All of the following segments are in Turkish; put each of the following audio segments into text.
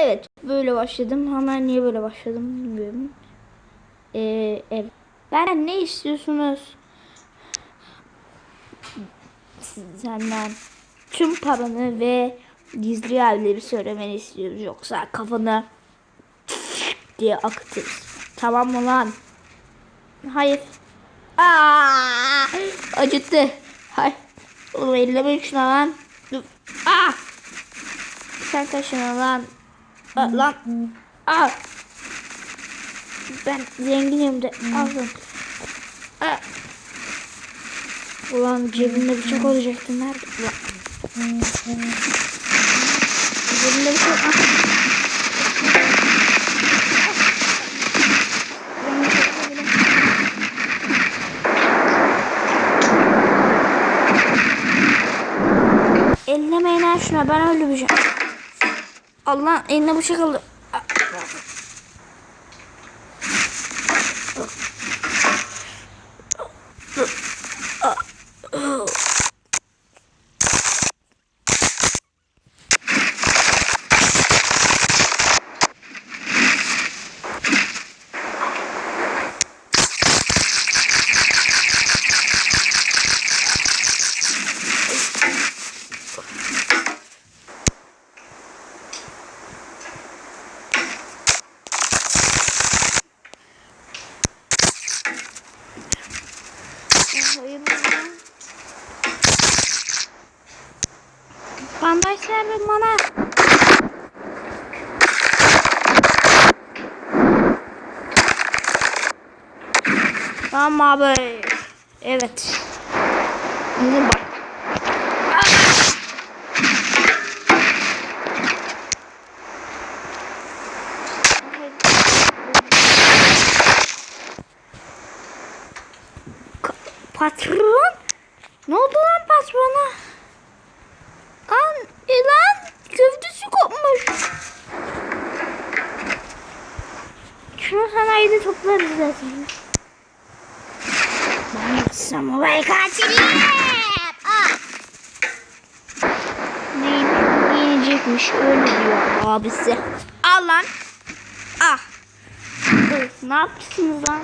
Evet böyle başladım ama niye böyle başladım bilmiyorum. Ee, evet. Benden ne istiyorsunuz? Senden tüm paranı ve gizli yerleri söylemeni istiyoruz. Yoksa kafanı diye akıtırız. Tamam mı lan? Hayır. Aa, acıttı. Hayır. Oğlum elleme şuna lan. Aa. Sen kaşına lan. Aa, lan. Aa. Ben zenginim de aldım. Aa. Ulan cebimde bıçak olacaktı. Nerede? Ulan. Cebimde bıçak. Ah. Ellemeyin ha şuna ben öldüreceğim. Allah eline bıçak aldı. Hayır bana. Bandaj ver be bana. Tamam abi. Evet. Şimdi bak. Patron? Ne oldu lan patrona? Lan, e lan gövdesi kopmuş. Şunu toplarız zaten. Ben samuray katiliyim. Ah. Neyim? Yenecekmiş öyle diyor abisi. Al lan. Ah. Ne yapıyorsunuz lan?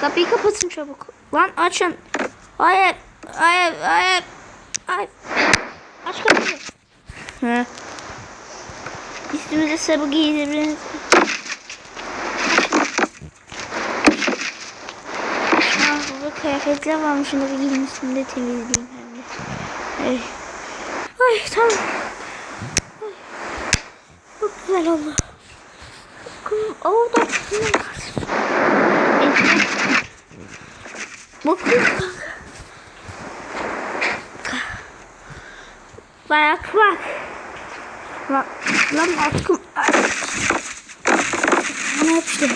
Kapıyı kapatın çabuk. Lan açın. Hayır. Hayır. Hayır. Hayır. Aç kapıyı. He. Üstümüze sabı giydiririz. Ah burada kıyafetler varmış. Şunu bir giyeyim üstünde temizleyeyim hem de. Ay. Ay tamam. Ay. Çok güzel oldu. Bakın orada ne var? Evet. Bakın kanka. Bak bak. Lan, lan aşkım. Ne yapıştı?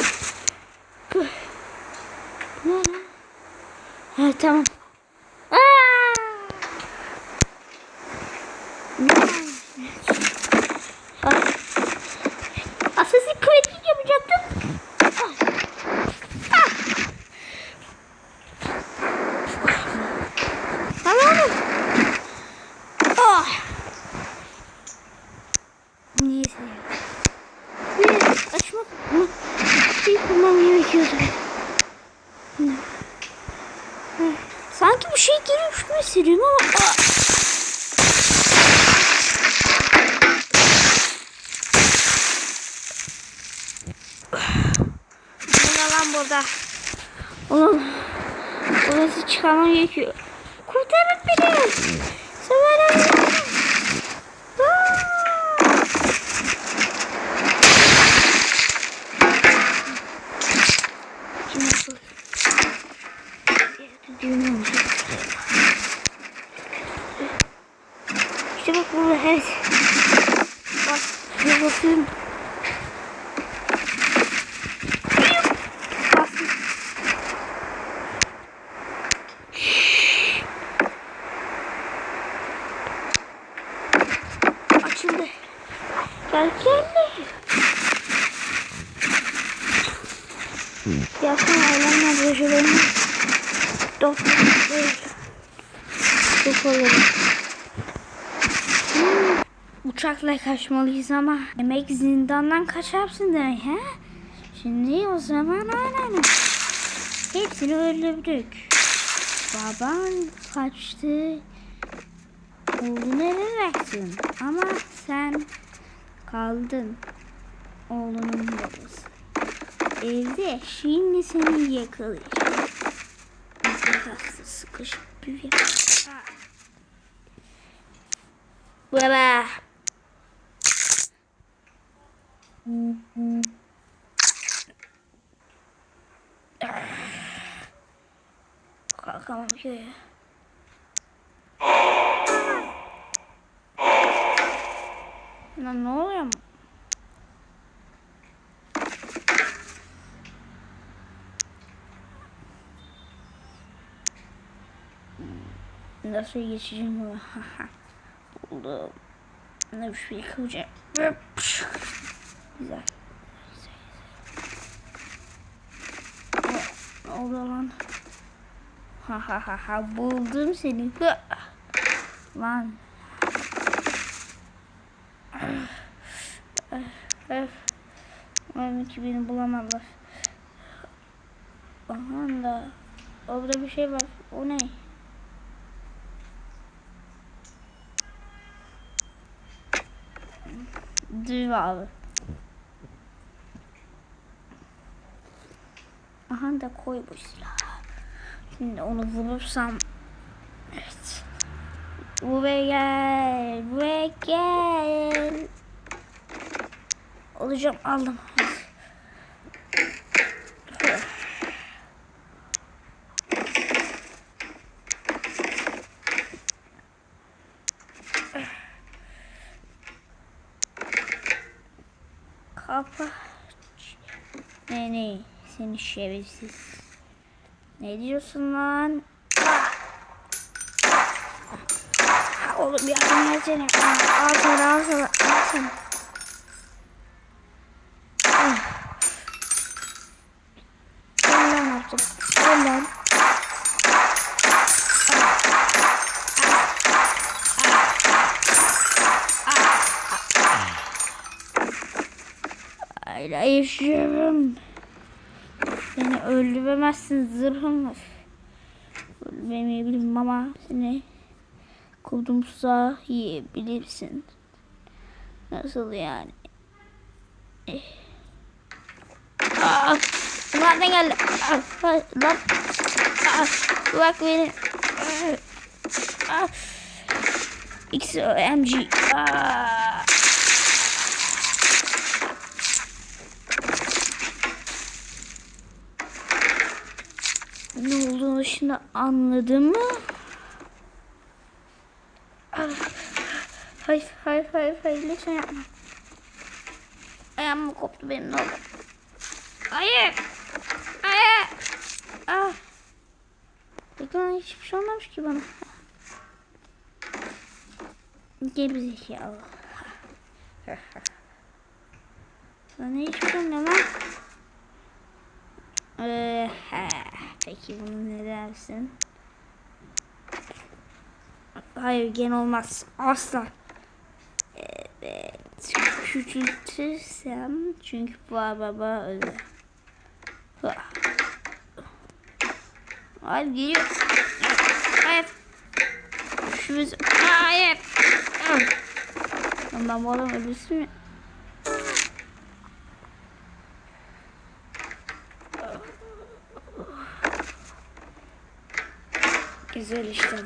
Ne lan? Ha tamam. Aa! Ne? Bak. Assassin's Creed yapacaktım. Ah. Ah. Tamam. Oh. Neyse. Ne? Açmak mı? Şey yapmam gerekiyordu. Ne? Heh. Sanki bir şey hissediyorum ama... Ne lan burada? Oğlum. Burası çıkarmam gerekiyor. Kurtarın beni. Severim. Şimdi nasıl? Düğme olacak. Burada evet. Bak. Bastım. Açıldı. Gel geldi. Yakın ailemle projelerimi doktor Çok olurum. Uçakla kaçmalıyız ama demek zindandan kaçarsın demek he? Şimdi o zaman aynen. Hepsini öldürdük. Baban kaçtı. Oğlunu eve bıraktın. Ama sen kaldın. Oğlunun babası. Evde şimdi seni yakalayacağım. Hasta sıkışıp bir Baba. Kalkamam ki. Lan ne oluyor mu? Nasıl geçeceğim bu? Buldum. Ne bir şey kılacağım. Güzel. Ne oldu lan? Ha ha ha ha buldum seni. Lan. Umarım ki beni bulamazlar. Aha da. Orada bir şey var. O ne? Düğme abi. Aha da koy bu silahı. Şimdi onu vurursam. Evet. Buraya gel. Buraya gel. Olacağım aldım. Kapa. Ne ne? Seni şerefsiz. Ne diyorsun lan? Ah, Oğlum yardım etsene. Al al sana al sana al sana. Ah. Gel lan artık. Gel lan. Hala yaşıyorum. Seni öldüremezsin zırhım var. Öldüremeyebilirim ama seni kurdum tuzağa yiyebilirsin. Nasıl yani? Eh. Aa, nereden geldi? Aa, aa, lan. Aa, bırak beni. Aa, aa. XOMG. Aa. Ne şimdi anladım mı? Ah, Hayır, hayır, hayır, hayır, lütfen yapma. Ayağım koptu benim ne oldu? Hayır, hayır. Ah. Peki hiçbir şey olmamış ki bana. Gerizekalı. Sana hiçbir şey lan. Ee. Peki bunu ne dersin? Hayır gen olmaz. Asla. Evet. Küçültürsem çünkü bu baba öyle. Hayır geliyor. Hayır. Şurası. Hayır. Ben bu adam öldürsün mü? Güzel işte.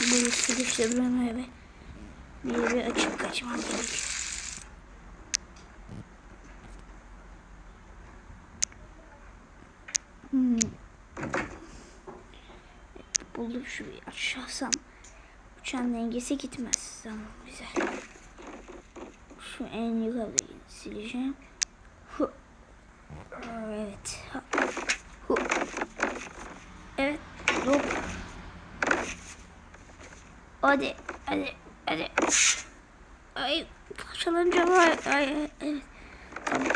Bu sıkıştırdım eve. Bir yere açıp kaçmam gerek. Hmm. Buldum şurayı aşağısam. Uçağın dengesi gitmez. Tamam güzel. Şu en yukarıdayı sileceğim. Evet. Ha. Hadi. Hadi. Hadi. Ay. Parçalanacağım. Ay. Ay. Evet. Tamam.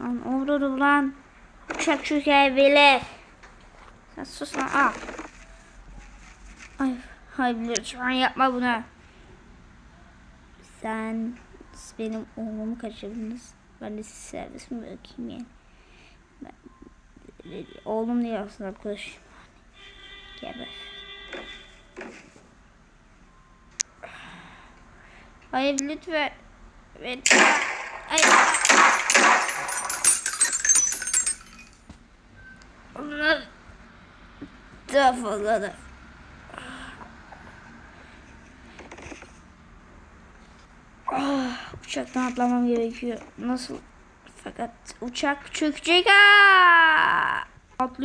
Lan olur lan. Uçak çökebilir. Sen sus lan. Al. Ay. Hayır lütfen yapma bunu. Sen siz benim oğlumu kaçırdınız. Ben de sizi servisimi bırakayım yani. Ben, oğlum diye aslında arkadaşım. Geber. Hayır lütfen. Lütfen. Hayır. Onlar daha fazla da. Ah, uçaktan atlamam gerekiyor. Nasıl? Fakat uçak çökecek. Aa!